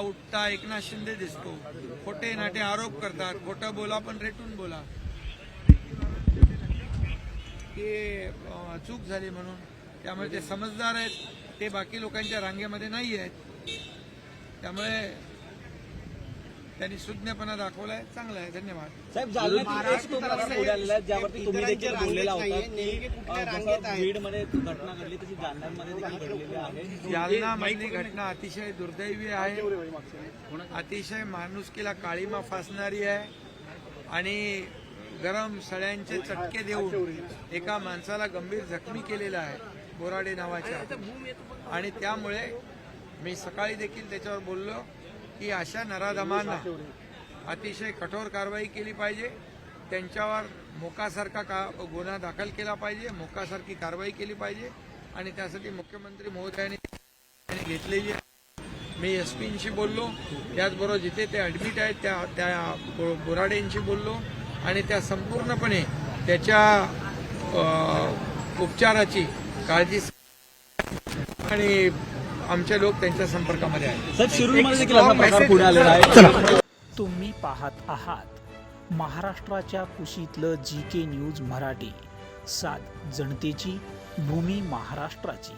उठता एकनाथ शिंदे दिसतो. खोटे नाटे आरोप करतात. खोटं बोला पण रेटून बोला. की चूक झाली म्हणून. त्यामुळे ते समजदार आहेत. ते बाकी लोकांच्या रांगेमध्ये नाही आहेत त्यामुळे त्यांनी सुज्ञपणा दाखवलाय चांगला आहे. धन्यवाद. साहेब जालन्यात ज्यावरती तुम्ही देखील बोललेला होता की अ, जसं बीडमध्ये घटना घडली तशी जालन्यामध्ये देखील घडलेली आहे. जालना मधली घटना अतिशय दुर्दैवी आहे. अतिशय माणुसकीला काळीमा फासणारी आहे. आणि गरम सळ्यांचे चटके देऊन एका माणसाला गंभीर जखमी केलेला आहे बोराडे नावाच्या. आणि त्यामुळे मी सकाळी देखील त्याच्यावर बोललो. की अशा नराधमांना अतिशय कठोर कारवाई केली पाहिजे. त्यांच्यावर मोकासारखा का गुन्हा दाखल केला पाहिजे मोकासारखी कारवाई केली पाहिजे. आणि त्यासाठी मुख्यमंत्री महोदयांनी घेतलेली आहे. मी एस पींशी बोललो. त्याचबरोबर जिथे ते ॲडमिट आहेत त्या त्या बोराडेंशी बोललो. आणि त्या संपूर्णपणे त्याच्या उपचाराची काळजी आणि आमचे लोक त्यांच्या संपर्कामध्ये आहेत. तुम्ही पाहत आहात महाराष्ट्राच्या कुशीतलं जी के न्यूज मराठी. सात जनतेची भूमी महाराष्ट्राची.